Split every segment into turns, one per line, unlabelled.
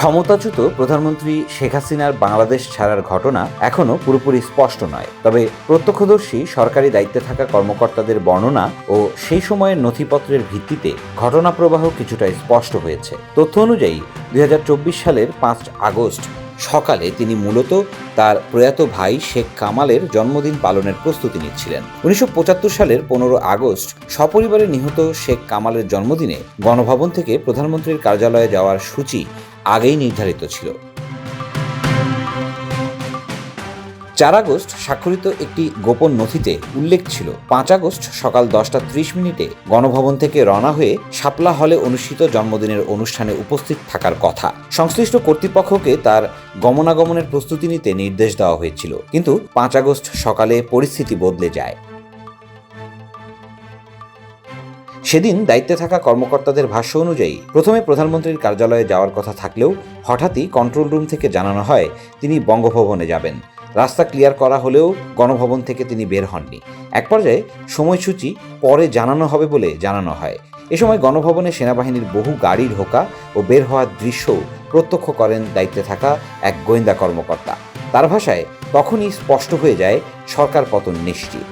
ক্ষমতাচ্যুত প্রধানমন্ত্রী শেখ হাসিনার বাংলাদেশ ছাড়ার ঘটনা এখনও পুরোপুরি স্পষ্ট নয়। তবে প্রত্যক্ষদর্শী, সরকারি দায়িত্বে থাকা কর্মকর্তাদের বর্ণনা ও সেই সময়ের নথিপত্রের ভিত্তিতে ঘটনা প্রবাহ কিছুটা স্পষ্ট হয়েছে। তথ্য অনুযায়ী দু হাজার চব্বিশ সালের পাঁচ আগস্ট সকালে তিনি মূলত তার প্রয়াত ভাই শেখ কামালের জন্মদিন পালনের প্রস্তুতি নিচ্ছিলেন। উনিশশো পঁচাত্তর সালের পনেরো আগস্ট সপরিবারে নিহত শেখ কামালের জন্মদিনে গণভবন থেকে প্রধানমন্ত্রীর কার্যালয়ে যাওয়ার সূচি আগেই নির্ধারিত ছিল। চার আগস্ট স্বাক্ষরিত একটি গোপন নথিতে উল্লেখ ছিল, পাঁচ আগস্ট সকাল দশটা ত্রিশ মিনিটে গণভবন থেকে রওনা হয়ে শাপলা হলে অনুষ্ঠিত জন্মদিনের অনুষ্ঠানে উপস্থিত থাকার কথা। সংশ্লিষ্ট কর্তৃপক্ষকে তার গমনাগমনের প্রস্তুতি নিতে নির্দেশ দেওয়া হয়েছিল। কিন্তু পাঁচ আগস্ট সকালে পরিস্থিতি বদলে যায়। সেদিন দায়িত্বে থাকা কর্মকর্তাদের ভাষ্য অনুযায়ী, প্রথমে প্রধানমন্ত্রীর কার্যালয়ে যাওয়ার কথা থাকলেও হঠাৎই কন্ট্রোল রুম থেকে জানানো হয় তিনি বঙ্গভবনে যাবেন। রাস্তা ক্লিয়ার করা হলেও গণভবন থেকে তিনি বের হননি। এক পর্যায়ে সময়সূচি পরে জানানো হবে বলে জানানো হয়। এ সময় গণভবনে সেনাবাহিনীর বহু গাড়ি ঢোকা ও বের হওয়ার দৃশ্যও প্রত্যক্ষ করেন দায়িত্বে থাকা এক গোয়েন্দা কর্মকর্তা। তার ভাষায়, তখনই স্পষ্ট হয়ে যায়, সরকার পতন নিশ্চিত।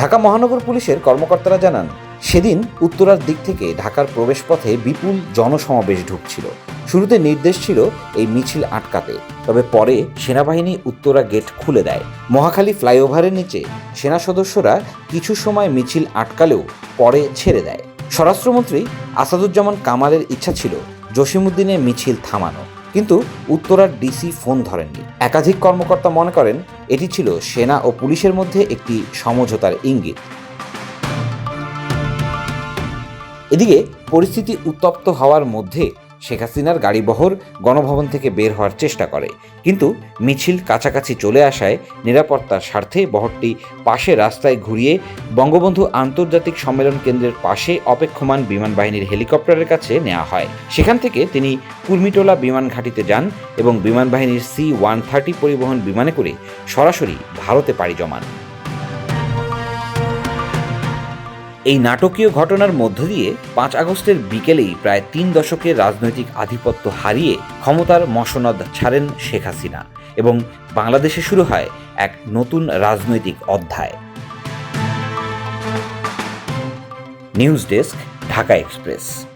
ঢাকা মহানগর পুলিশের কর্মকর্তারা জানান, সেদিন উত্তরার দিক থেকে ঢাকার প্রবেশপথে বিপুল জনসমাবেশ ঢুকছিল। শুরুতে নির্দেশ ছিল এই মিছিল আটকাতে, তবে পরে সেনাবাহিনী উত্তরা গেট খুলে দেয়। মহাখালী ফ্লাইওভারের নিচে সেনা সদস্যরা কিছু সময় মিছিল আটকালেও পরে ছেড়ে দেয়। স্বরাষ্ট্রমন্ত্রী আসাদুজ্জামান কামালের ইচ্ছা ছিল জসিমুদ্দিনের মিছিল থামানো, কিন্তু উত্তরার ডিসি ফোন ধরেননি। একাধিক কর্মকর্তা মনে করেন এটি ছিল সেনা ও পুলিশের মধ্যে একটি সমঝোতার ইঙ্গিত। এদিকে পরিস্থিতি উত্তপ্ত হওয়ার মধ্যে শেখ হাসিনার গাড়িবহর গণভবন থেকে বের হওয়ার চেষ্টা করে। কিন্তু মিছিল কাছাকাছি চলে আসায় নিরাপত্তার স্বার্থে বহরটি পাশে রাস্তায় ঘুরিয়ে বঙ্গবন্ধু আন্তর্জাতিক সম্মেলন কেন্দ্রের পাশে অপেক্ষমান বিমান বাহিনীর হেলিকপ্টারের কাছে নেওয়া হয়। সেখান থেকে তিনি কুর্মিটোলা বিমান ঘাঁটিতে যান এবং বিমান বাহিনীর সি ওয়ান থার্টি পরিবহন বিমানে করে সরাসরি ভারতে পাড়ি জমান। এই নাটকীয় ঘটনার মধ্য দিয়ে পাঁচ আগস্টের বিকেলেই প্রায় তিন দশকের রাজনৈতিক আধিপত্য হারিয়ে ক্ষমতার মসনদ ছাড়েন শেখ হাসিনা এবং বাংলাদেশে শুরু হয় এক নতুন রাজনৈতিক অধ্যায়। News desk, Dhaka express.